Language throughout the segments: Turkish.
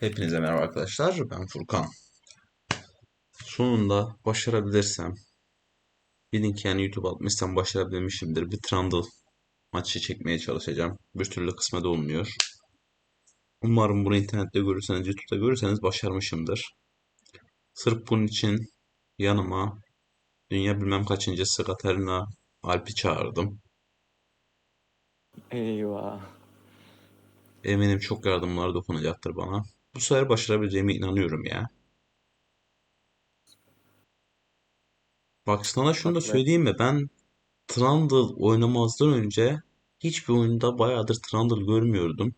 Hepinize merhaba arkadaşlar. Ben Furkan. Sonunda başarabilirsem, bilin ki yani YouTube atmışsam başarabilmişimdir. Bir Trundle maçı çekmeye çalışacağım. Bir türlü kısmet olmuyor. Umarım bunu internette görürseniz, YouTube'da görürseniz başarmışımdır. Sırf bunun için yanıma dünya bilmem kaçıncısı Katarina Alp'i çağırdım. Eyvah. Eminim çok yardımlar dokunacaktır bana. Bu sefer başarabileceğime inanıyorum ya. Bak sana şunu da söyleyeyim mi? Ben Trundle oynamazdan önce hiçbir oyunda bayağıdır Trundle görmüyordum.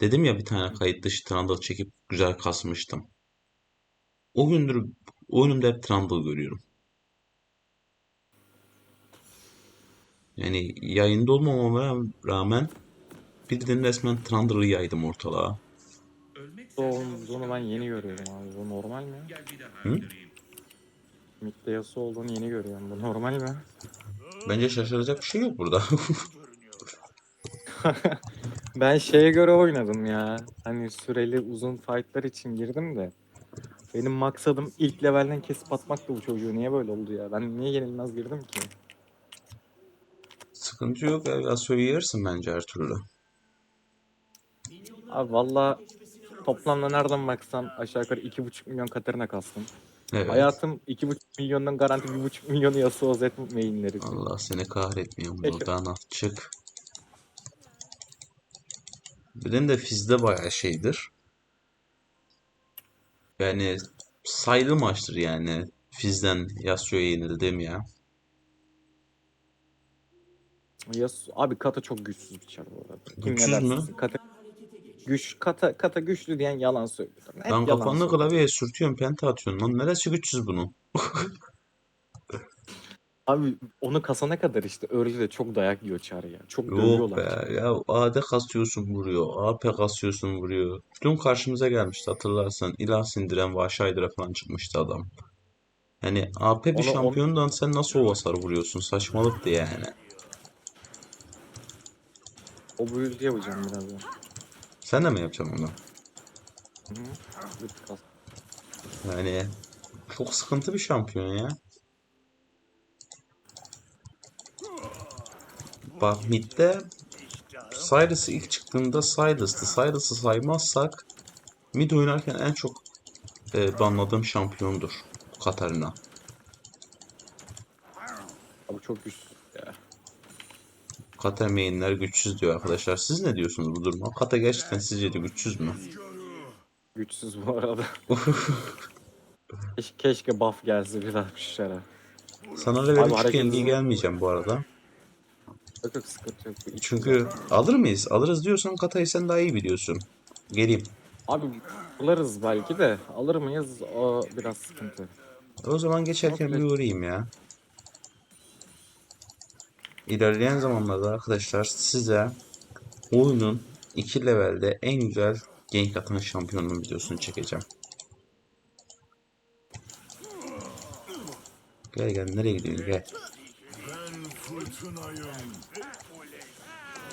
Dedim ya bir tane kayıt dışı Trundle çekip güzel kasmıştım. O gündür oyunumda hep Trundle görüyorum. Yani yayında olmamama rağmen bildiğin resmen Trundle'ı yaydım ortalığa. Olduğunu ben yeni görüyorum abi. Bu normal mi? Hı? Mid'de yası olduğunu yeni görüyorum. Bu normal mi? Bence şaşıracak bir şey yok burada. Ben şeye göre oynadım ya. Hani süreli uzun fightlar için girdim de. Benim maksadım ilk levelden kesip atmaktı bu çocuğu. Niye böyle oldu ya? Ben niye yenilmez girdim ki? Sıkıntı yok ya. Yasuo'yu yersin bence her türlü. Abi valla toplamda nereden baksan aşağı yukarı 2,5 milyon Katarina kastım. Evet. Hayatım 2,5 milyondan garanti 1,5 milyonu Yasuo Z mainleri. Allah seni kahretmiyor Peki. buradan at çık. Benim de Fizz'de bayağı şeydir. Yani sayılı maçtır yani. Fizz'den Yasuo'ya yenildim ya. Yasuo, abi Kata çok güçsüz bir çar bu arada. Kim Güçsüz mü? Kata, güç, Kata, Kata güçlü diyen yalan söylüyor. Hep Lan yalan söylüyor. klavyeye sürtüyorsun penta atıyorsun lan. Neresi güçsüz bunun? Abi onu kasana kadar işte öyle de çok dayak yiyor çar ya. Çok Yok dövüyorlar. be ya AD kasıyorsun vuruyor. AP kasıyorsun vuruyor. Dün karşımıza gelmişti hatırlarsan. İlah sindiren Vahşaydıra falan çıkmıştı adam. Yani AP bir Onu- onu- şampiyondan sen nasıl o hasar vuruyorsun? Saçmalıktı yani. O build yapacağım birazdan. Sen de mi yapacaksın onu? Yani çok sıkıntı bir şampiyon ya. Bak midde Silas'ı ilk çıktığında Silas'tı. Silas'ı saymazsak mid oynarken en çok e, banladığım şampiyondur Katarina. Abi çok güçsüz. Kata mainler güçsüz diyor arkadaşlar. Siz ne diyorsunuz bu duruma? Kata gerçekten sizce de güçsüz mü? Güçsüz bu arada. Keşke, keşke buff gelse biraz çara. Sana level 3 hareket kendi hızı- gelmeyeceğim bu arada. Yok yok sıkıntı yok. Çünkü alır mıyız? Alırız diyorsan Kata'yı sen daha iyi biliyorsun. Geleyim. Abi alırız belki de. Alır mıyız? O biraz sıkıntı. O zaman geçerken bir uğrayayım ya. İlerleyen zamanlarda arkadaşlar size oyunun 2 levelde en güzel gank atan şampiyonun videosunu çekeceğim. Gel gel nereye gidiyorsun gel.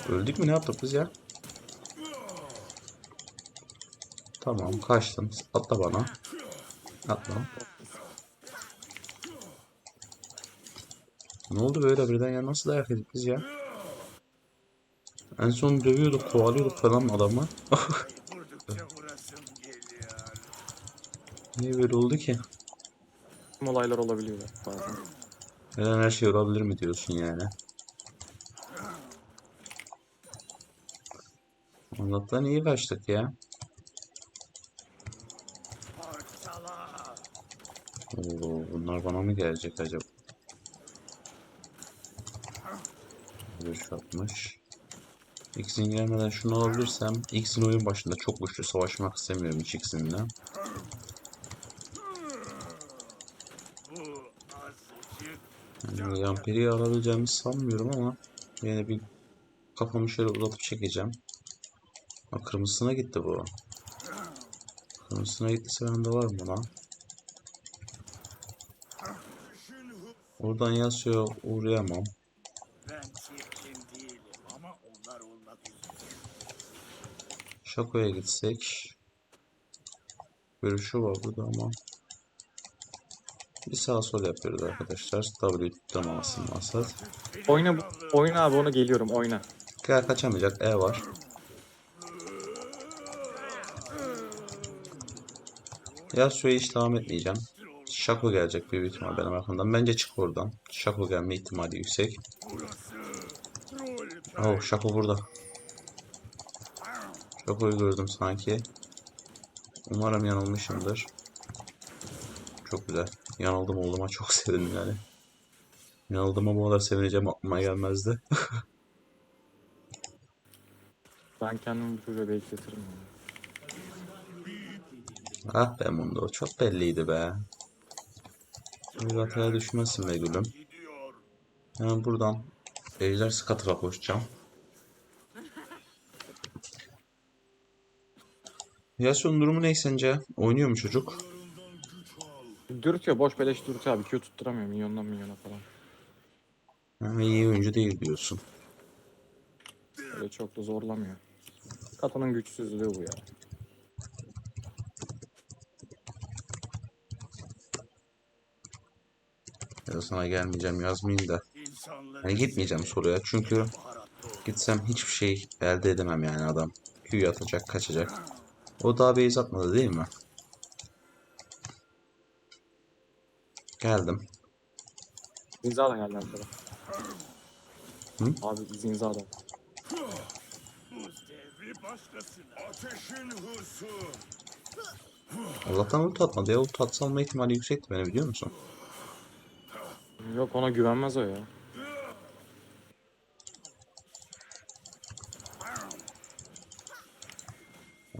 Öldük mü ne yaptık biz ya? Tamam kaçtım. Atla bana. Atla. Ne oldu böyle birden ya nasıl dayak yedik biz ya? En son dövüyorduk, kovalıyorduk falan adamı. Niye böyle oldu ki? Olaylar olabiliyor bazen. Neden her şey olabilir mi diyorsun yani? Allah'tan iyi kaçtık ya. Oo, bunlar bana mı gelecek acaba? Görüş atmış. X'in gelmeden şunu alabilirsem X'in oyun başında çok güçlü savaşmak istemiyorum hiç X'inle. Yani Yampiri'yi alabileceğimi sanmıyorum ama yine bir kafamı şöyle uzatıp çekeceğim. Ha, kırmızısına gitti bu. Kırmızısına gittiyse bende var mı lan? Oradan Yasuo'ya uğrayamam. Ben çirkin değilim ama onlar olmak üzere. Şako'ya gitsek. Görüşü var burada ama. Bir sağ sol yapıyoruz arkadaşlar. W tutturmamasın maksat. Oyna, oyna abi onu geliyorum oyna. Gel kaçamayacak. E var. Ya süreyi hiç devam etmeyeceğim. Şako gelecek büyük ihtimal benim arkamdan. Bence çık oradan. Şako gelme ihtimali yüksek. Oh Şako burada. Şako'yu gördüm sanki. Umarım yanılmışımdır. Çok güzel. Yanıldım olduğuma çok sevindim yani. Yanıldığıma bu kadar sevineceğim aklıma gelmezdi. Ben kendimi bu çocuğa bekletirim. ya. Ah be Mundo çok belliydi be. Bir hataya düşmezsin be gülüm. Hemen buradan Ejder Scuttle'a koşacağım. Yasuo'nun durumu ne sence? Oynuyor mu çocuk? Dürtüyor boş beleş dürtüyor abi. Q tutturamıyor milyondan milyona falan. Ha, iyi oyuncu değil diyorsun. Öyle çok da zorlamıyor. Katanın güçsüzlüğü bu ya. Ya sana gelmeyeceğim yazmayayım da. Yani gitmeyeceğim soruya çünkü gitsem hiçbir şey elde edemem yani adam. Q'yu atacak kaçacak. O daha base atmadı değil mi? Geldim. Zinza da geldi arkada. Hı? Abi Zinza da. buz devri başkasına. Ateşin hırsı. Allah'tan ult atmadı ya. Ult atsa alma ihtimali yüksekti beni biliyor musun? Yok ona güvenmez o ya.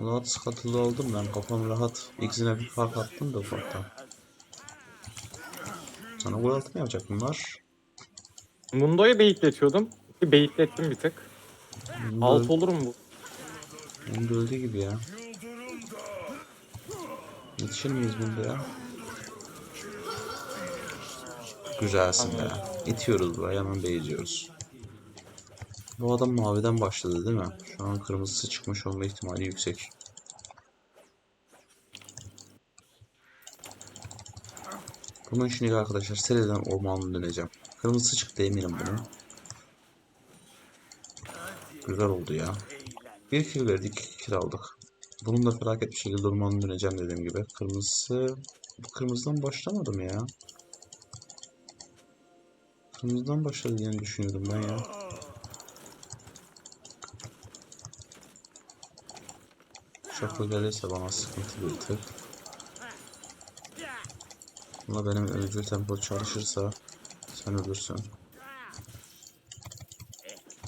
Rahat skatılı oldum ben. Kafam rahat. İkisine bir fark attım da ufaktan. Sana gol altı mı yapacak bunlar? Mundo'yu beyitletiyordum. Bir beyitlettim bir tık. Alt olur mu bu? Da öldü gibi ya. Yetişir miyiz bunda ya? Güzelsin be. İtiyoruz buraya hemen beğeniyoruz. Bu adam maviden başladı değil mi? Şu an kırmızısı çıkmış olma ihtimali yüksek. Bunun için arkadaşlar seriden ormanına döneceğim. Kırmızısı çıktı eminim bunun. Güzel oldu ya. Bir kill verdik, iki kill aldık. Bunun da felaket bir şekilde ormanına döneceğim dediğim gibi. Kırmızısı... Bu kırmızıdan başlamadım ya. Kırmızıdan başladı diye düşünüyordum ben ya. Şaka gelirse bana sıkıntı bir tık. Ama benim ölücül tempo çalışırsa sen ölürsün.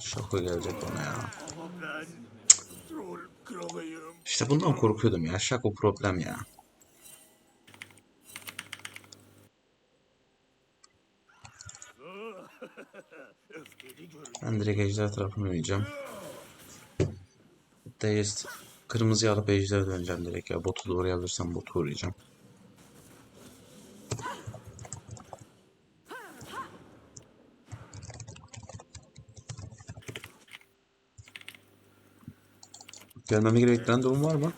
Şaka gelecek bana ya. İşte bundan korkuyordum ya. Şako problem ya. Ben direkt ejder tarafına oynayacağım. Deist kırmızı alıp ejdere döneceğim direkt ya. Botu doğru alırsam botu uğrayacağım. Gelmemi gerektiren durum var mı?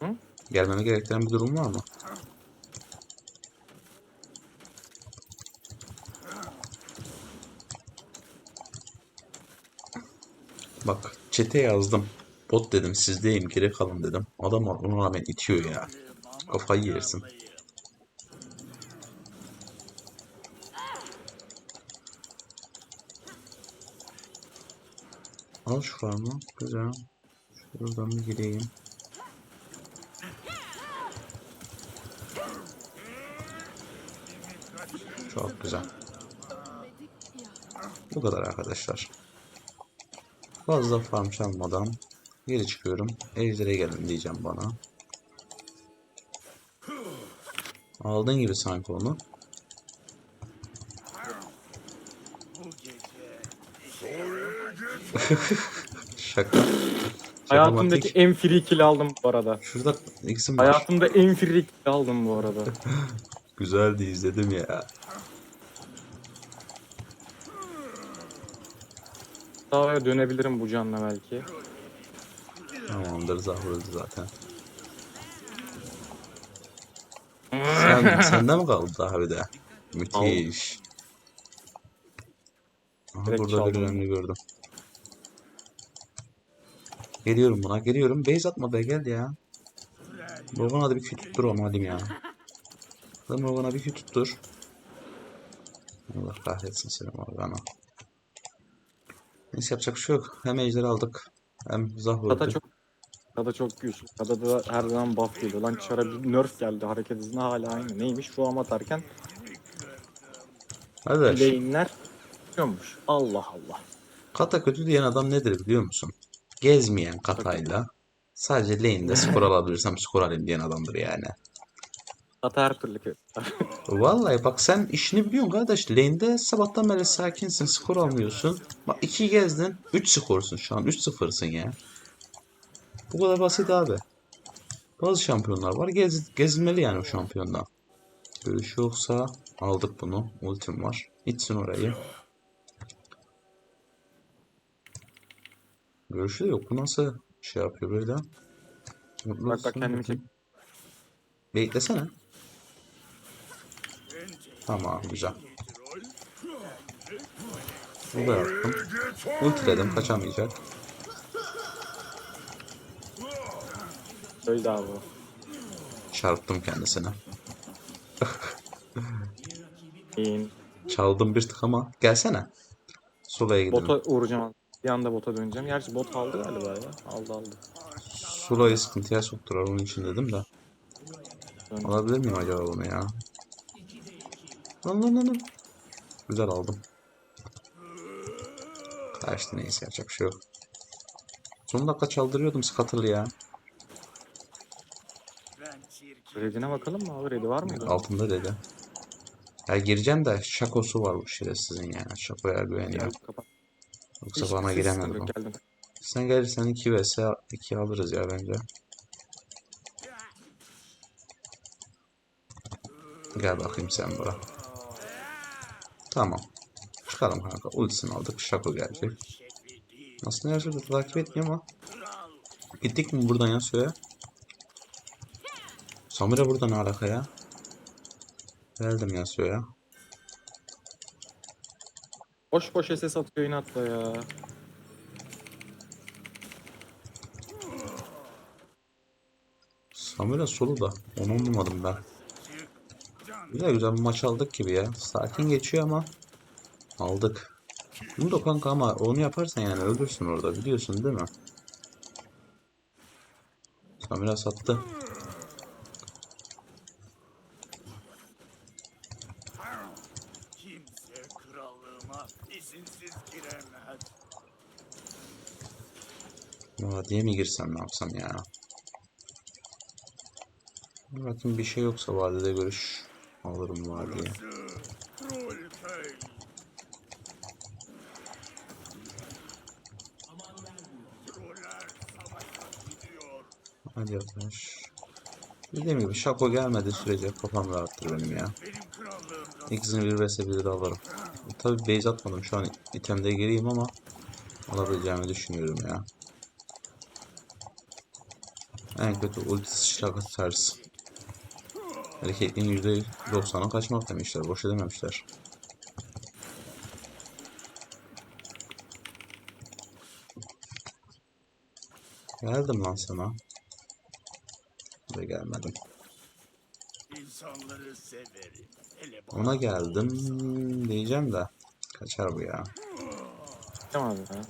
Hı? Gelmemi gerektiren bir durum var mı? Bak çete yazdım. Bot dedim sizdeyim geri kalın dedim. Adam ona rağmen itiyor ya. Kafayı yersin. Al şu farmı. Güzel. Şuradan bir gireyim. Çok güzel. Bu kadar arkadaşlar. Fazla farm çalmadan geri çıkıyorum. Ejder'e gelin diyeceğim bana. Aldığın gibi sanki onu. Şaka. Şaka Hayatımdaki matik. en free kill aldım bu arada. Şurada ikisi var. Hayatımda en free kill aldım bu arada. Güzeldi izledim ya. Daha dönebilirim bu canla belki. Tamamdır zahırdı zaten. Sen, sende mi kaldı daha bir de? Müthiş. Aha, Direkt burada bir çaldım. önemli gördüm. Geliyorum buna, geliyorum. Base atma be gel ya. Morgan hadi bir Q tuttur ama hadi ya. Hadi Morgan'a bir Q tuttur. Allah kahretsin seni Morgan'a. Neyse yapacak bir şey yok. Hem ejderi aldık. Hem zah Kata öldü. çok Kada çok güçlü. Kada da her zaman buff geliyor. Lan çara bir nerf geldi. Hareket hızı hala aynı. Neymiş? Şu an atarken Arkadaş, lane'ler tutuyormuş. Allah Allah. kata kötü diyen adam nedir biliyor musun? Gezmeyen katayla sadece lane'de skor alabilirsem skor alayım diyen adamdır yani. Kata her türlü kötü. Vallahi bak sen işini biliyorsun kardeş. Lane'de sabahtan beri sakinsin, skor almıyorsun. Bak iki gezdin, 3 skorsun şu an. 3-0'sın ya. Bu kadar basit abi. Bazı şampiyonlar var. Gez, gezilmeli yani o şampiyondan. Görüş yoksa aldık bunu. Ultim var. İtsin orayı. Görüşü de yok. Bu nasıl şey yapıyor böyle? Bak bak kendimi çek. Beklesene. Tamam güzel. Bu da yaptım. Ultiledim kaçamayacak. Öldü abi. Çarptım kendisine. İn. Çaldım bir tık ama. Gelsene. Solaya gidelim. Bota vuracağım. Bir anda bota döneceğim. Gerçi bot aldı galiba ya. Aldı aldı. Sola'yı sıkıntıya soktular onun için dedim de. Dön. Alabilir miyim acaba bunu ya? Lan lan lan lan. Güzel aldım. Kaçtı neyse yapacak bir şey yok. Son dakika çaldırıyordum Scuttle'ı ya. Redine bakalım mı abi? Redi var mıydı? Altında dedi. Ya gireceğim de şakosu var bu şerefsizin yani. Şakoya güveniyor. Gel, kapat. Yoksa Hiç- bana giremez bu. Geldim. Sen gelirsen 2 vs 2 alırız ya bence. Gel bakayım sen bura. Tamam. Çıkalım kanka. Ultisini aldık. Şako gelecek. Aslında her şeyde takip etmiyor ama. Gittik mi buradan ya suya? Samira burada ne alaka ya? Geldim ya suya. Boş boş SS atıyor inatla ya. Samira solu da. Onu anlamadım ben. Güzel güzel bir maç aldık gibi ya. Sakin geçiyor ama aldık. Bunu da kanka ama onu yaparsan yani ölürsün orada biliyorsun değil mi? Samira sattı. Kimse krallığıma izinsiz giremez. Vadiye mi girsem ne yapsam ya? Bir Bakayım bir şey yoksa vadide görüş alırım gidiyor. Hadi arkadaş. Dediğim gibi Şako gelmedi sürece kafam rahattır benim ya. İkisini bir vs 1'de alırım. Tabi base atmadım şu an itemde geriyim ama alabileceğimi düşünüyorum ya. En kötü ultisi şaka ters. Hareketliğin %90'a kaçmak demişler. Boş dememişler. Geldim lan sana. Ve gelmedim. insanları severim. Hele bak. Ona geldim diyeceğim de. Kaçar bu ya. Tamam abi ya.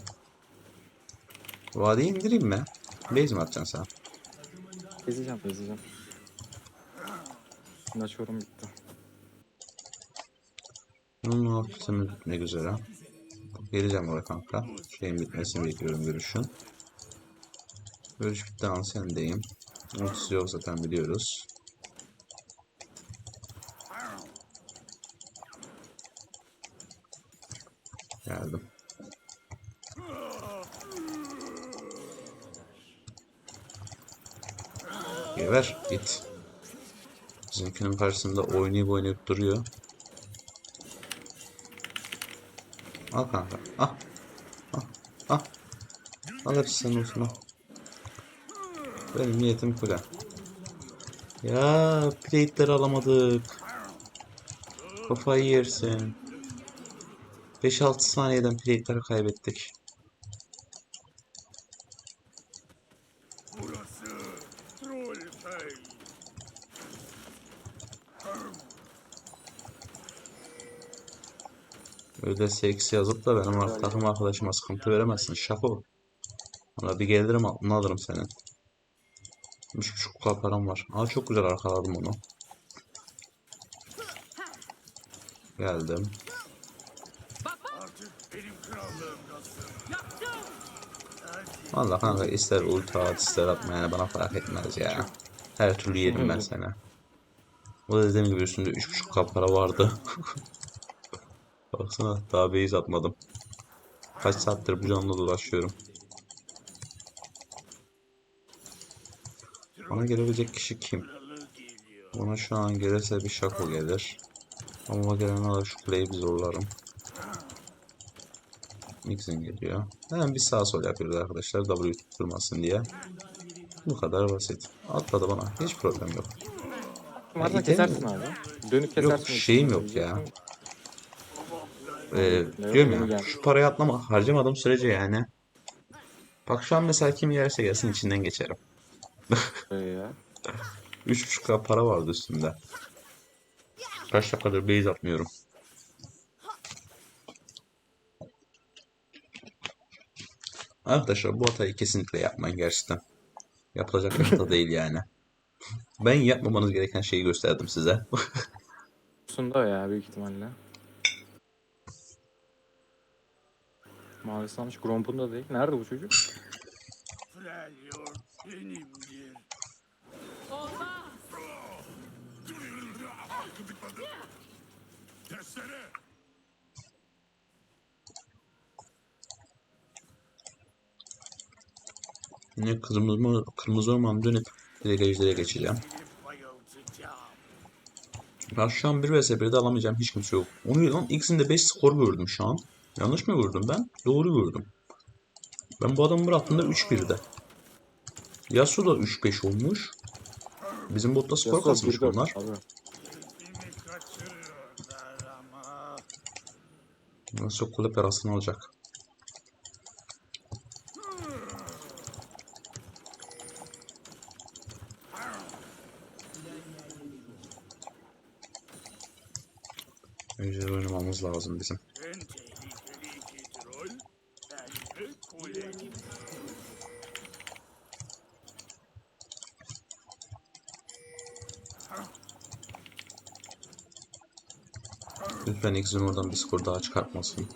Vadiyi indireyim mi? Base mi atacaksın sen? Gezeceğim gezeceğim. Şimdi açıyorum bitti. Bunun ortasını bitmek üzere. Geleceğim oraya kanka. Şeyin bitmesini bekliyorum görüşün. Görüş bitti an sendeyim. Ultisi yok zaten biliyoruz. Geldim. Geber git. Bizimkinin karşısında oynayıp oynayıp duruyor. Al kanka. Al. Al. Al. Al hepsi senin olsun. Benim niyetim kule. Ya plate'leri alamadık. Kafayı yersin. 5-6 saniyeden plate'leri kaybettik. Öyle seksi yazıp da benim takım arkadaşıma sıkıntı veremezsin. Şako. Ona bir gelirim altına alırım senin. 3.5k param var. Aa çok güzel arkaladım onu. Geldim. Valla kanka ister ulti at ister atma yani bana fark etmez ya. Her türlü yerim ben seni. O da dediğim gibi üstünde 3.5k para vardı. Baksana daha base atmadım. Kaç saattir bu canla dolaşıyorum. Bana gelebilecek kişi kim? Bana şu an gelirse bir şako gelir. Ama gelen alır şu kuleyi bir zorlarım. Mixin geliyor. Hemen bir sağ sol yapıyoruz arkadaşlar W tutturmasın diye. Bu kadar basit. Atladı bana. Hiç problem yok. Varsa kesersin abi. Dönüp kesersin. şeyim yok ya. Ee, Ne diyorum ya şu parayı atlama harcamadığım sürece yani. Bak şu an mesela kim gelirse gelsin içinden geçerim. Böyle ya. 3.5k para vardı üstümde. Kaç dakikadır base atmıyorum. Arkadaşlar bu hatayı kesinlikle yapmayın gerçekten. Yapılacak bir hata değil yani. Ben yapmamanız gereken şeyi gösterdim size. Sunda ya büyük ihtimalle. Mavisi almış. Gromp'un da değil. Nerede bu çocuk? Freljord benimdir. Yine kırmızı, kırmızı orman dönüp ejdere geçeceğim. Ben şu an 1 vs 1'de alamayacağım hiç kimse yok. Onu lan ikisinde 5 skor gördüm şu an. Yanlış mı gördüm ben? Doğru gördüm. Ben bu adamı bıraktığımda 3-1'de. Yasuo da 3-5 olmuş. Bizim botta skor 1-4 bunlar. Abi. Yasuo kule parasını alacak. Önce oynamamız lazım bizim. En tehlikeli iki troll. Ben ve kule gibi. Lütfen oradan bir skor daha çıkartmasın.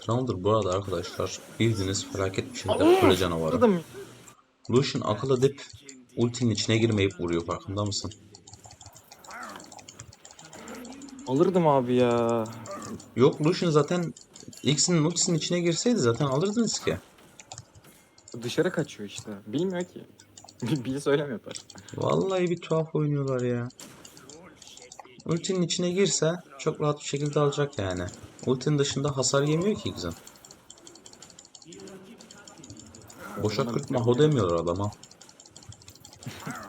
Trundle bu arada arkadaşlar bildiğiniz felaket bir şeyde kule canavarı. Lucian akıl edip ultinin içine girmeyip vuruyor farkında mısın? alırdım abi ya. Yok Lucian zaten X'in ultisinin içine girseydi zaten alırdınız ki. Dışarı kaçıyor işte. Bilmiyor ki. Bil söylem yapar. Vallahi bir tuhaf oynuyorlar ya. Ultinin içine girse çok rahat bir şekilde alacak yani. Ultinin dışında hasar yemiyor ki X'in. Boşa 40 maho demiyorlar adama.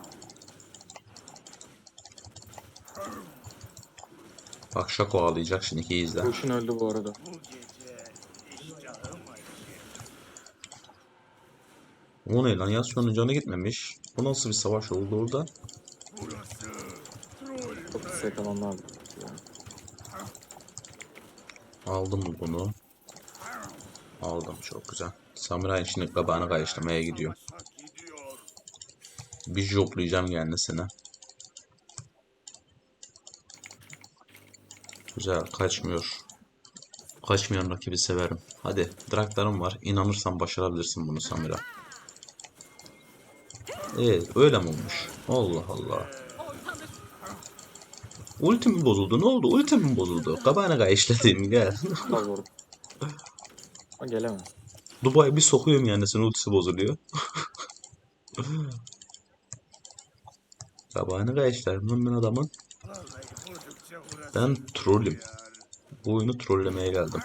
Bak Şako ağlayacak şimdi iyi izle. Boşun öldü bu arada. O ne lan Yasuo'nun canı gitmemiş. Bu nasıl bir savaş oldu orada? Ya. Aldım bunu? Aldım çok güzel. Samuray'ın şimdi kabağını kayıştırmaya gidiyor. Bir joplayacağım kendisine. Güzel kaçmıyor. Kaçmayan rakibi severim. Hadi draklarım var. İnanırsan başarabilirsin bunu Samira. Evet öyle mi olmuş? Allah Allah. Ultim bozuldu? Ne oldu? Ultim bozuldu? Kabağına kayışladım gel. Var bu arada. O gelemez. Dubai bir sokuyorum kendisine ultisi bozuluyor. Kabağını kayışlarım lan ben adamın. Ben trollüm. Bu oyunu trollemeye geldim.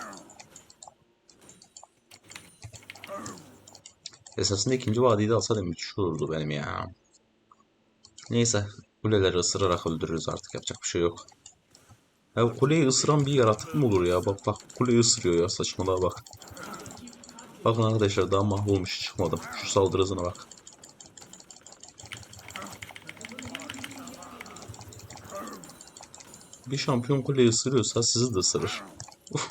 Esasında ikinci vadiyi de alsaydım müthiş olurdu benim ya. Neyse. Kuleleri ısırarak öldürürüz artık. Yapacak bir şey yok. Ya kuleyi ısıran bir yaratık mı olur ya? Bak bak kuleyi ısırıyor ya saçmalığa bak. Bakın arkadaşlar daha mahvolmuş çıkmadım. Şu saldırı hızına bak. Bir şampiyon kuleyi ısırıyorsa sizi de ısırır.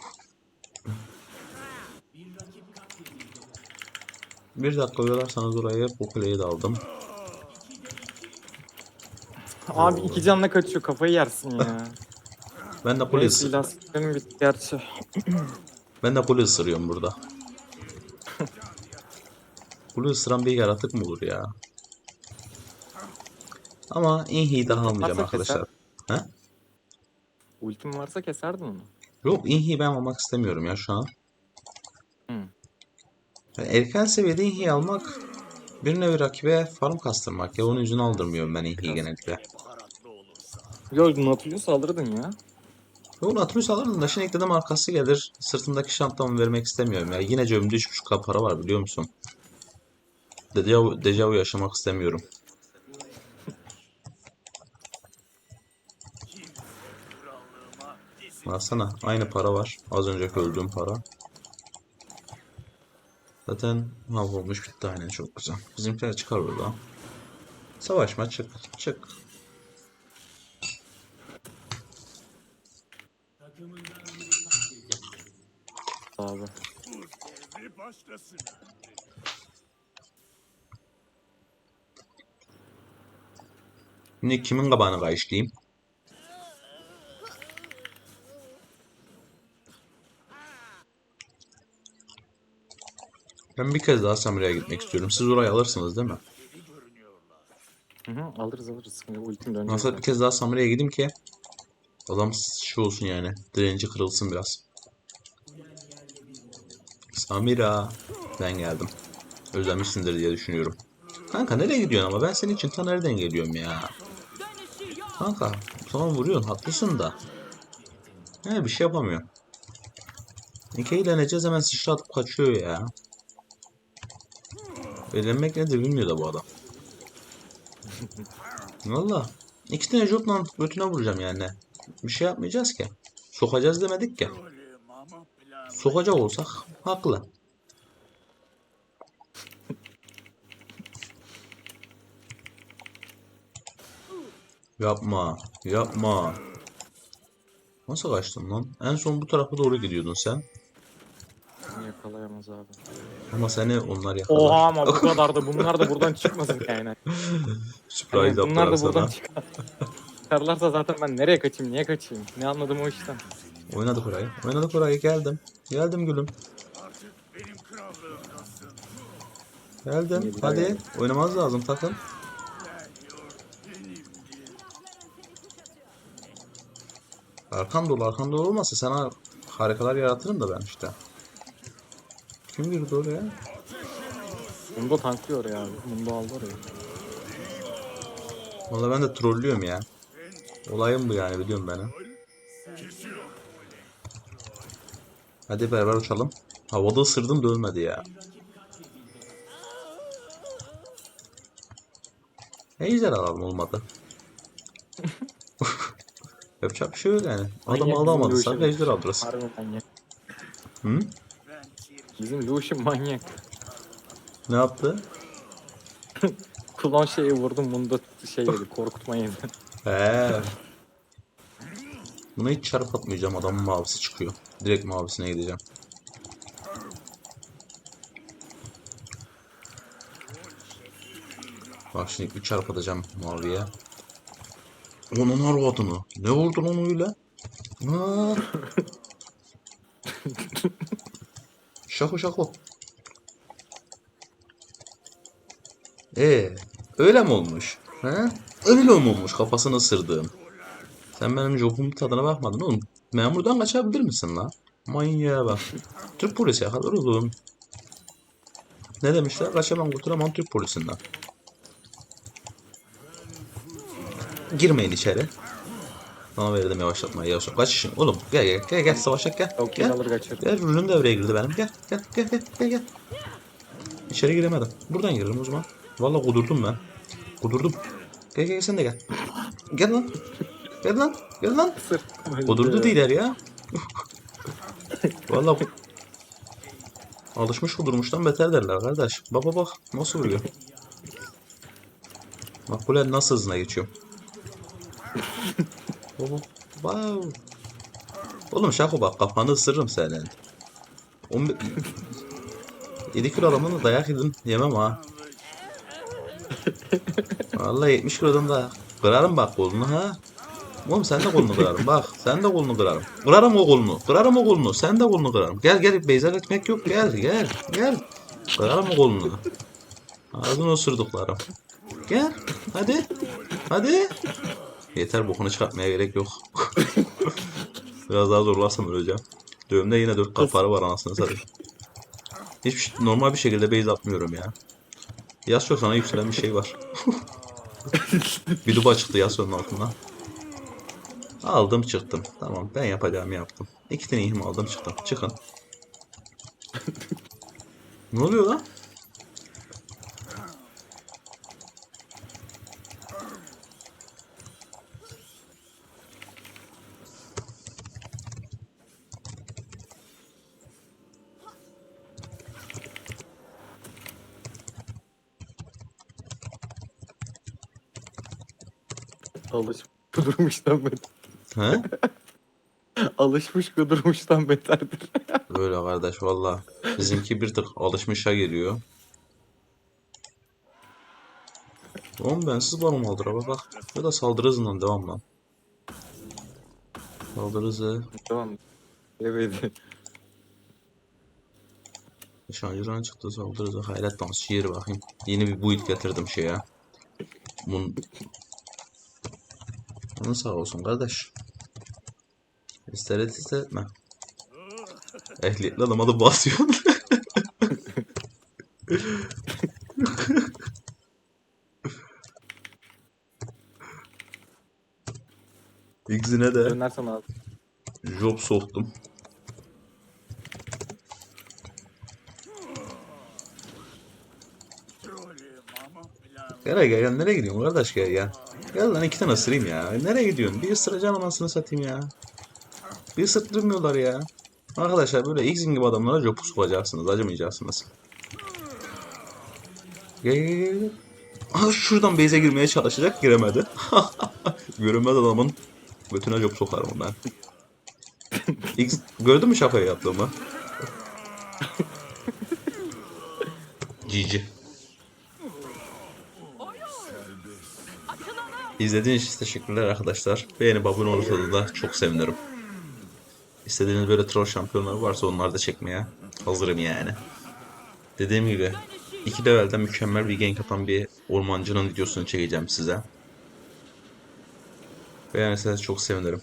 Bir dakika oyalarsanız oraya bu kuleyi de aldım. Abi iki canla kaçıyor kafayı yersin ya. Ben de kule, Neyse ısı- ilaçlarım bitti gerçi. ben de kule ısırıyorum burada. Kule ısıran bir yaratık mı olur ya? Ama inhiyi daha almayacağım Varsa arkadaşlar. He? Ultim varsa keserdin onu. Yok inhiyi ben almak istemiyorum ya şu an. Hı. Yani erken seviyede inhiyi almak bir nevi rakibe farm kastırmak ya onun yüzüne aldırmıyorum ben inhiyi genellikle. Baharatlı olursa. Yo Nautilus alırdın ya. Yok Nautilus alırdım da şimdi dedim arkası gelir. Sırtımdaki şantamı vermek istemiyorum ya. Yine cebimde 3.5k para var biliyor musun? Dejavu, dejavu yaşamak istemiyorum. Baksana aynı para var. Az önceki öldüğüm para. Zaten mahvolmuş bitti aynen çok güzel. Bizimkiler çıkar burada. Savaşma çık çık. Şimdi kimin kabağını kayışlayayım? Ben bir kez daha Samira'ya gitmek istiyorum. Siz orayı alırsınız değil mi? Hı hı, alırız alırız. Ultim dönecek. Nasıl bir kez daha Samira'ya gideyim ki adam şu olsun yani. Direnci kırılsın biraz. Samira. Ben geldim. Özlemişsindir diye düşünüyorum. Kanka nereye gidiyorsun ama ben senin için ta nereden geliyorum ya? Kanka tamam vuruyorsun haklısın da. He bir şey yapamıyorum. Nike'yi deneyeceğiz hemen sıçra kaçıyor ya. Eğlenmek nedir bilmiyor da bu adam. Valla. İki tane jopla götüne vuracağım yani. Bir şey yapmayacağız ki. Sokacağız demedik ki. Sokacak olsak haklı. Yapma. Yapma. Nasıl kaçtın lan? En son bu tarafa doğru gidiyordun sen. Yakalayamaz abi. Ama seni onlar yakalar. Oha ama bu kadar da bunlar da buradan çıkmasın yani. Surprise Yani bunlar da sana. buradan çıkar. Çıkarlarsa zaten ben nereye kaçayım, niye kaçayım? Ne anladım o işten. Oynadık orayı. Oynadık orayı. Geldim. Geldim gülüm. Artık benim krallığımdasın. Geldim. Hadi. Oynamaz lazım takım. Arkan dolu arkan dolu olmasa sana harikalar yaratırım da ben işte. Kim girdi oraya? Mundo tanklıyor ya. Mundo aldı orayı. Valla ben de trollüyorum ya. Olayım bu yani biliyorum beni. Hadi beraber uçalım. Havada ısırdım da ölmedi ya. Ejder alalım olmadı. Yapacak bir şey yok yani. Adam Manyak bizim alamadıysak Lucian. ejder alırız. Harbi manyak. Hı? Bizim Lucian manyak. Ne yaptı? Klon şeyi vurdum Mundo şey yedi, korkutma yedi. He. Buna hiç çarp atmayacağım. Adamın mavisi çıkıyor. Direkt mavisine gideceğim. Bak şimdi bir çarp atacağım maviye. Onun arvadını. Ne vurdun onu öyle? Ha. şako. Ee, öyle mi olmuş? He? Öyle mi olmuş kafasını ısırdığım? Sen benim jobumun tadına bakmadın oğlum. Memurdan kaçabilir misin lan? Manyağa bak. Türk polisi yakalar oğlum. Ne demişler? Kaçamam kurtulamam Türk polisinden. Girmeyin içeri. Sana verdim yavaşlatmayı yavaş. Kaç işin? Oğlum gel gel gel gel savaşak gel. Çok gel. alır kaçırır. Gel rulüm devreye girdi benim. Gel gel gel gel gel gel. İçeri giremedim. Buradan girelim o zaman. Vallahi kudurdum ben. Kudurdum. Gel gel sen de gel. Gel lan. Gel lan. Gel lan. Kudurdu değiller ya. Vallahi bu- alışmış kudurmuştan beter derler kardeş. Baba bak nasıl vuruyor. Bak bu nasıl hızına geçiyor. Wow. Oğlum şako bak kafanı ısırırım senin. 11... 7 kilo adamdan da dayak yedim. Yemem ha. Vallahi 70 kilodan da kırarım bak kolunu ha. Oğlum sen de kolunu kırarım bak. Sen de kolunu kırarım. Kırarım o kolunu. Kırarım o kolunu. Sen de kolunu kırarım. Gel gel beyzat etmek yok. Gel gel gel. Kırarım o kolunu. Ağzını osurduklarım. Gel. Hadi. Hadi. Yeter bokunu çıkartmaya gerek yok. Biraz daha zorlarsam öleceğim. Dövümde yine 4 kafarı var anasını satayım. Hiç şey- normal bir şekilde base atmıyorum ya. Yasuo sana yükselen bir şey var. bir duba çıktı Yasuo'nun altından. Aldım çıktım. Tamam ben yapacağımı yaptım. İki tane ihim aldım çıktım. Çıkın. ne oluyor lan? Alışmış kudurmuştan beter. He? Alışmış kudurmuştan beterdir. Öyle kardeş valla. Bizimki bir tık alışmışa geliyor. Oğlum bensiz barom aldır ama bak. Ya da saldırı hızından devam lan. Saldırı hızı. tamam. Evet. Nişancıdan çıktı saldırı hızı. Hayret dans şiir bakayım. Yeni bir build getirdim şeye. Bunun... Onun sağ olsun kardeş. İster et ister etme. Ehliyetli adama da basıyor. İkisine de Dönersen abi. job soktum. Gel gel gel nereye gidiyorsun kardeş gel gel. Gel lan iki tane ısırayım ya. Nereye gidiyorsun? Bir ısıracaksın anasını satayım ya. Bir ısırttırmıyorlar ya. Arkadaşlar böyle Xing gibi adamlara jopu sokacaksınız. Acımayacaksınız. Gel gel gel. şuradan base'e girmeye çalışacak giremedi. Görünmez adamın götüne job sokarım ben. X... Gördün mü şakayı yaptığımı? GG. İzlediğiniz için teşekkürler arkadaşlar. Beğenip abone olursanız da çok sevinirim. İstediğiniz böyle troll şampiyonlar varsa onları da çekmeye hazırım yani. Dediğim gibi iki levelden mükemmel bir gank atan bir ormancının videosunu çekeceğim size. Beğenirseniz çok sevinirim.